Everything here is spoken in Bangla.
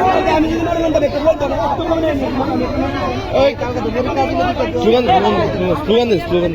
slogan slogan slogan